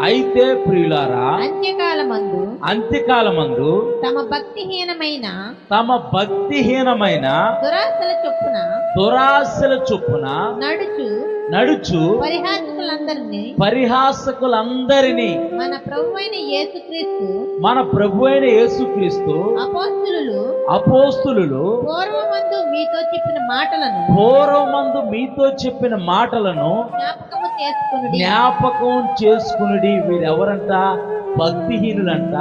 అయితే ప్రియులారా అంత్యకాలమందు అంత్యకాలమందు తమ భక్తిహీనమైన తమ భక్తిహీనమైన దురాశల చొప్పున దురాశల చొప్పున నడుచు నడుచు పరిహాసకులందరినీ పరిహాసకులందరినీ మన ప్రభు అయిన యేసుక్రీస్తు మన ప్రభు అయిన యేసుక్రీస్తు అపోస్తులు అపోస్తులు పూర్వమందు మీతో చెప్పిన మాటలను పూర్వమందు మీతో చెప్పిన మాటలను జ్ఞాపకము చేసుకుని జ్ఞాపకం చేసుకునుడి వీరెవరంట? భక్తిహీనులంట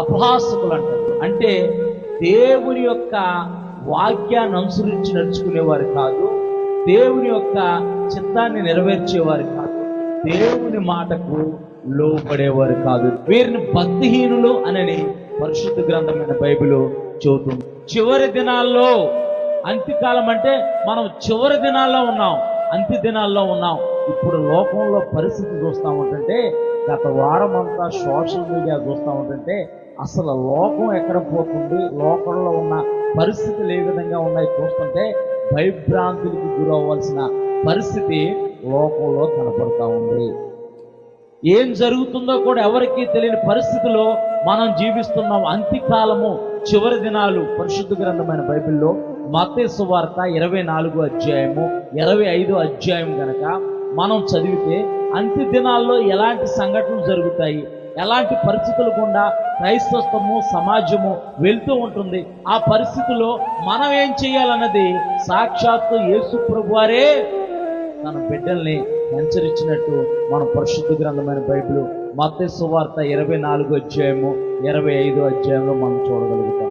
అపహాసకులంట. అంటే దేవుని యొక్క వాక్యాన్ని అనుసరించి నడుచుకునేవారు కాదు దేవుని యొక్క చిత్తాన్ని నెరవేర్చేవారు కాదు దేవుని మాటకు లోపడేవారు కాదు. వీరిని భక్తిహీనులు అనని పరిశుద్ధ గ్రంథమైన బైబిల్ చెబుతుంది. చివరి దినాల్లో అంత్యకాలం అంటే మనం చివరి దినాల్లో ఉన్నాం అంత్య దినాల్లో ఉన్నాం. ఇప్పుడు లోకంలో పరిస్థితి చూస్తూ ఉంటుంటే గత వారం అంతా సోషల్ మీడియా చూస్తా ఉంటుంటే అసలు లోకం ఎక్కడ పోతుంది లోకంలో ఉన్న పరిస్థితులు ఏ విధంగా ఉన్నాయి చూస్తుంటే భయభ్రాంతులకు గురవ్వాల్సిన పరిస్థితి లోకంలో కనపడతా ఉంది. ఏం జరుగుతుందో కూడా ఎవరికీ తెలియని పరిస్థితిలో మనం జీవిస్తున్నాం. అంత్యకాలము చివరి దినాలు పరిశుద్ధ గ్రంథమైన బైబిల్లో మతే సువార్త ఇరవై నాలుగు అధ్యాయము ఇరవై ఐదు అధ్యాయం కనుక మనం చదివితే అంత్య దినాల్లో ఎలాంటి సంఘటనలు జరుగుతాయి? ఎలాంటి పరిస్థితులు గుండా క్రైస్తత్వము సమాజము వెళ్తూ ఉంటుంది? ఆ పరిస్థితిలో మనం ఏం చేయాలన్నది సాక్షాత్తు యేసు ప్రభువారే తన బిడ్డల్ని హెచ్చరించినట్టు మన పరిశుద్ధ గ్రంథమైన బైబిల్ మత్స్య సువార్త ఇరవై నాలుగు అధ్యాయము ఇరవై ఐదు అధ్యాయంలో మనం చూడగలుగుతాం.